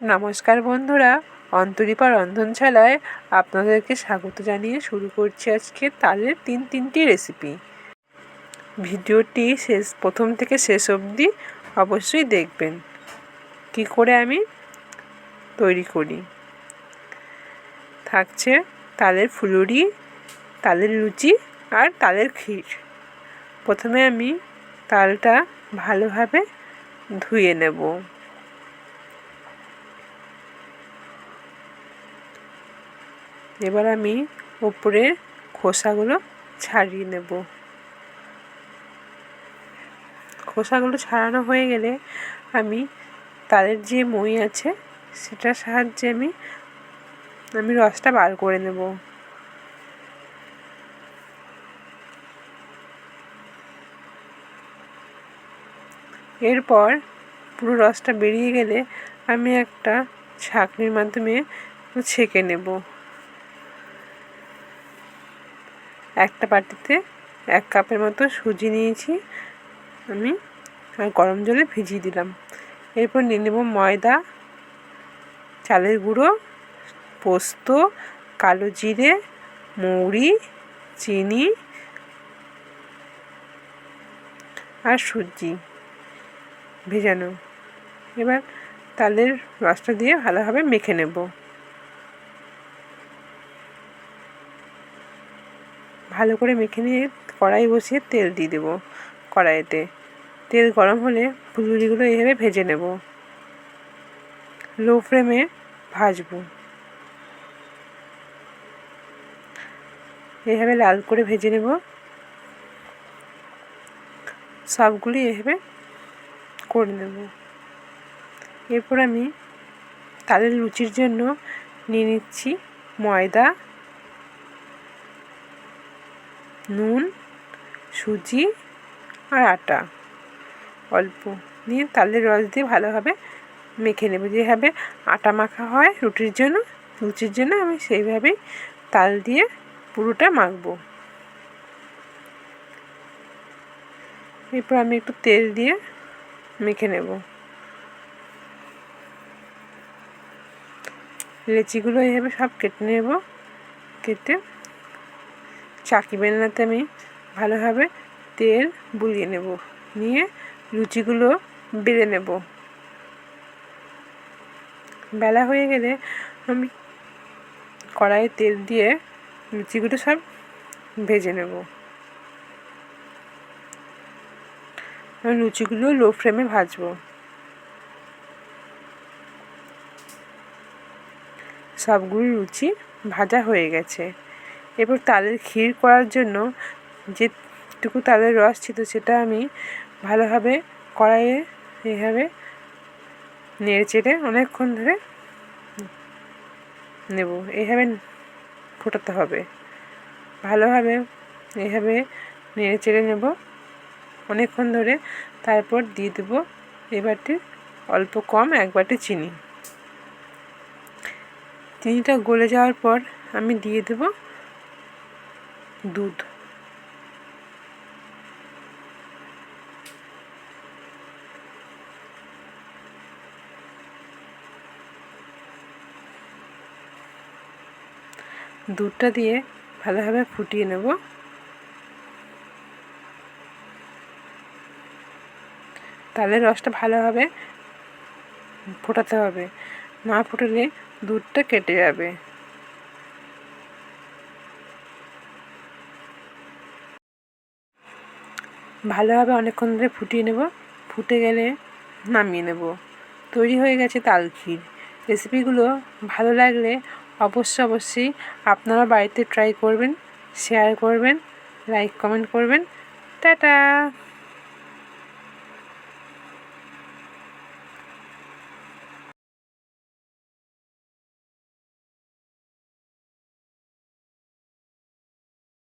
নমস্কার বন্ধুরা অন্তরীপা রন্ধনশালায় আপনাদেরকে স্বাগত জানিয়ে শুরু করছি আজকে তালের তিন তিনটি রেসিপি ভিডিওটি শেষ, প্রথম থেকে শেষ অবধি অবশ্যই দেখবেন। কি করে আমি তৈরি করি? থাকছে তালের ফুলুরি, তালের লুচি আর তালের ক্ষীর। প্রথমে আমি তালটা ভালোভাবে ধুয়ে নেব। এবার আমি ওপরের খোসাগুলো ছাড়িয়ে নেব। খোসাগুলো ছাড়ানো হয়ে গেলে আমি তাদের যে মই আছে, সেটার সাহায্যে আমি আমি রসটা বার করে নেব। এরপর পুরো রসটা বেরিয়ে গেলে আমি একটা ছাঁকনির মাধ্যমে ছেঁকে নেব। একটা বাটিতে এক কাপের মতো সুজি নিয়েছি। আমি গরম জলে ভিজিয়ে দিলাম। এরপর নিয়ে নেব ময়দা, চালের গুঁড়ো, পোস্ত, কালো জিরে, মৌরি, চিনি আর সুজি ভেজানো। এবার তালের রসটা দিয়ে ভালোভাবে মেখে নেব। ভালো করে মেখে নিয়ে কড়াই বসিয়ে তেল দিয়ে দেবো কড়াইতে। তেল গরম হলে ফুলুরিগুলো এইভাবে ভেজে নেব। লো ফ্লেমে ভাজবো। এইভাবে লাল করে ভেজে নেব। সবগুলি এভাবে করে নেব। এরপর আমি তালের লুচির জন্য নিয়ে নিচ্ছি ময়দা নুন, সুজি আর আটা। অল্প নিয়ে তালের রস দিয়ে ভালোভাবে মেখে নেব। যেভাবে আটা মাখা হয় রুটির জন্য, লুচির জন্য আমি সেইভাবেই তাল দিয়ে পুরোটা মাখবো। এরপর আমি একটু তেল দিয়ে মেখে নেব। লেচিগুলো এইভাবে সব কেটে নেব, কেটে চাকি বেলনাতে আমি ভালোভাবে তেল বুলিয়ে নেব। নিয়ে লুচিগুলো বেলে নেব। বেলা হয়ে গেলে আমি কড়াইয়ে তেল দিয়ে লুচিগুলো সব ভেজে নেব। আমি লুচিগুলো লো ফ্লেমে ভাজবো। সবগুলো লুচি ভাজা হয়ে গেছে। এরপর তালের ক্ষীর করার জন্য যেটুকু তালের রস ছিল সেটা আমি ভালোভাবে কড়াইয়ে এইভাবে নেড়ে চেড়ে অনেকক্ষণ ধরে নেব। এইভাবে ফোটাতে হবে। ভালোভাবে এইভাবে নেড়ে চেড়ে নেব। অনেকক্ষণ ধরে তারপর দিয়ে দেবো এবারটি অল্প কম এক বাটি চিনি। চিনিটা গলে যাওয়ার পর আমি দিয়ে দেবো দুধ। দুধটা দিয়ে ভালোভাবে ফুটিয়ে নেব। তালের রসটা ভালোভাবে ফোটাতে হবে। না ফুটলে দুধটা কেটে যাবে। ভালোভাবে অনেকক্ষণ ধরে ফুটিয়ে নেব। ফুটে গেলে নামিয়ে নেব। তৈরি হয়ে গেছে তাল ক্ষীর। রেসিপিগুলো ভালো লাগলে অবশ্যই অবশ্যই আপনারা বাড়িতে ট্রাই করবেন শেয়ার করবেন লাইক কমেন্ট করবেন। টাটা!